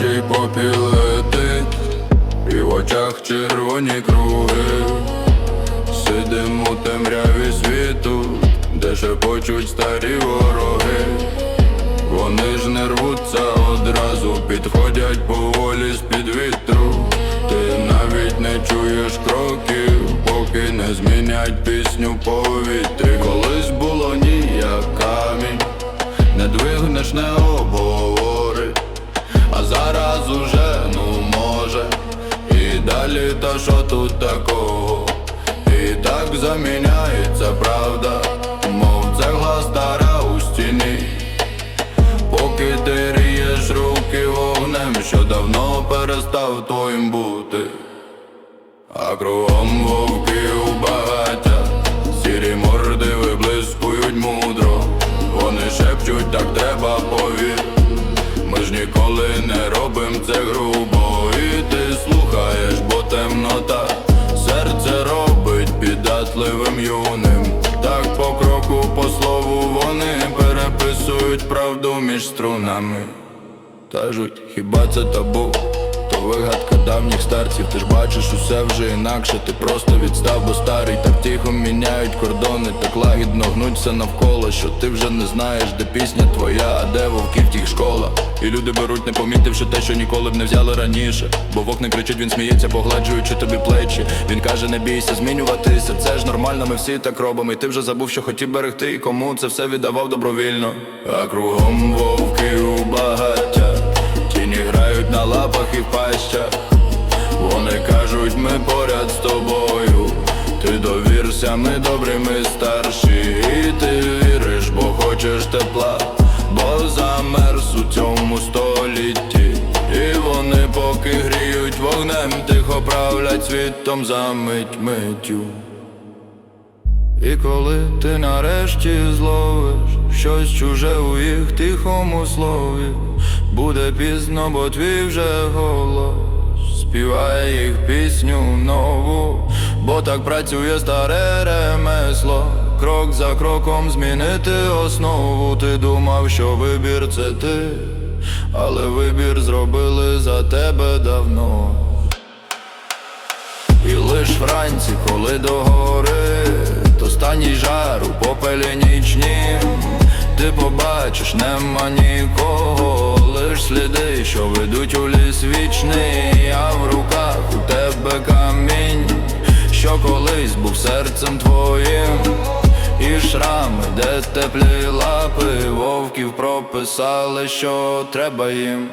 Європі летить, і в очах червоні круги. Сидим у темряві світу, де шепочуть старі вороги. Вони ж не рвуться одразу, підходять поволі з-під вітру. Ти навіть не чуєш кроків, поки не змінять пісню по вітрі. Колись було Далі та що тут такого? І так заміняється правда, мов цегла стара у стіні. Поки ти рієш руки вогнем, що давно перестав твоїм бути, а кругом вовки у багаття, піддатливим юним. Так по кроку, по слову вони переписують правду між струнами. Кажуть, хіба це табу? То вигадка давніх старців, ти ж бачиш усе вже інакше, ти просто відстав, бо старий так тихо міняють кордони, так лагідно гнуться навколо, що ти вже не знаєш, де пісня твоя, а де вовків тих школа. І люди беруть, не помітивши те, що ніколи б не взяли раніше. Бо вовк не кричить, він сміється, погладжуючи тобі плечі. Він каже, не бійся, змінюватися. Це ж нормально, ми всі так робимо. І ти вже забув, що хотів берегти, і кому це все віддавав добровільно. А кругом вовки у багаття. Лапах і в пащах Вони кажуть, ми поряд з тобою. Ти довірся, ми добрі, ми старші. І ти віриш, бо хочеш тепла Бо замерз у цьому столітті. І вони поки гріють вогнем Тихо правлять світом за мить миттю. І коли ти нарешті зловиш щось чуже у їх тихому слові, буде пізно, бо твій вже голос співає їх пісню нову, бо так працює старе ремесло, крок за кроком змінити основу. Ти думав, що вибір це ти, але вибір зробили за тебе давно. І лиш вранці, коли до гори, то станій жар у попелі нічнім Ти побачиш, нема нікого, ведуть у ліс вічний, а в руках у тебе камінь, що колись був серцем твоїм, і шрами, де теплі лапи, вовків прописали, що треба їм.